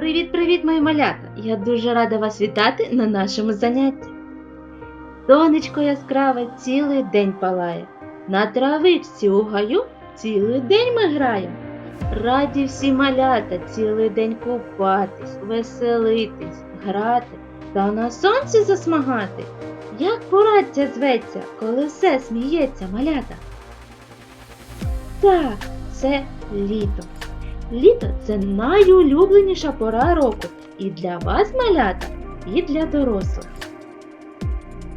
Привіт-привіт, мої малята! Я дуже рада вас вітати на нашому занятті. Сонечко яскраве цілий день палає. На травичці у гаю цілий день ми граємо. Раді всі малята цілий день купатись, веселитись, грати та на сонці засмагати. Як пора зветься, коли все сміється малята? Так, це літо. Літо це найулюбленіша пора року і для вас, малята, і для дорослих.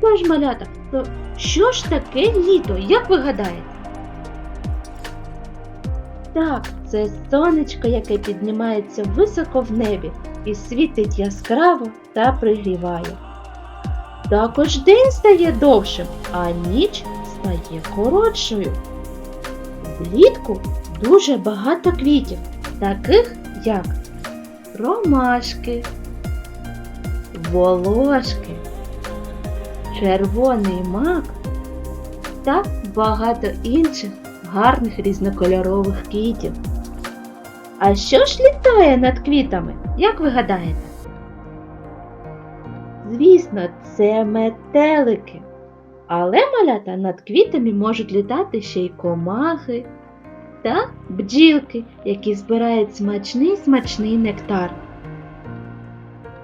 Тож, малята, то що ж таке літо, як ви гадаєте? Так, це сонечко, яке піднімається високо в небі і світить яскраво та пригріває. Також день стає довшим, а ніч стає коротшою. Влітку дуже багато квітів, таких як ромашки, волошки, червоний мак та багато інших гарних різнокольорових квітів. А що ж літає над квітами, як ви гадаєте? Звісно, це метелики. Але малята над квітами можуть літати ще й комахи та бджілки, які збирають смачний смачний нектар.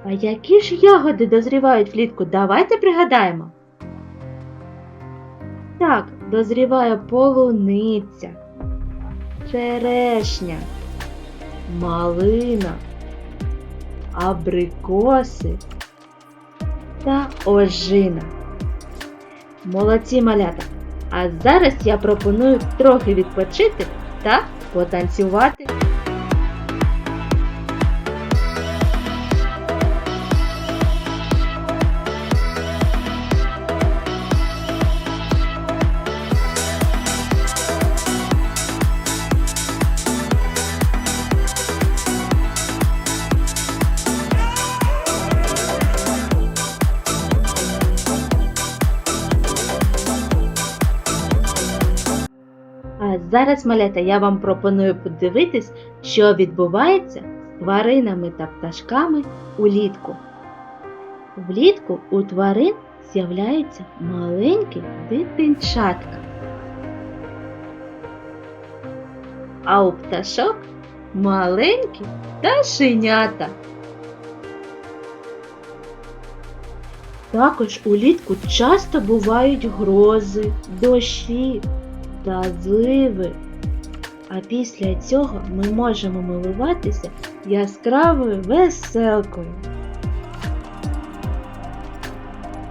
А які ж ягоди дозрівають влітку? Давайте пригадаємо. Так, дозріває полуниця, черешня, малина, абрикоси та ожина. Молодці малята! А зараз я пропоную трохи відпочити та потанцювати. Зараз, малята, я вам пропоную подивитись, що відбувається з тваринами та пташками улітку. Влітку у тварин з'являються маленькі дитинчатка. А у пташок маленькі пташенята. Також улітку часто бувають грози, дощі та зливи. А після цього ми можемо милуватися яскравою веселкою.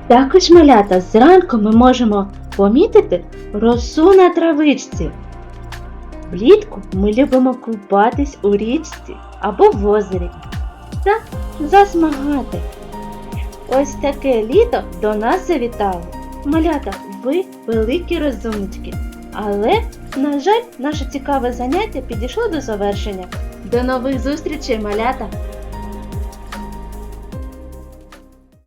Також малята зранку ми можемо помітити росу на травичці. Влітку ми любимо купатись у річці або в озері та засмагати. Ось таке літо до нас завітало. Малята, ви великі розумнички. Але, на жаль, наше цікаве заняття підійшло до завершення. До нових зустрічей, малята!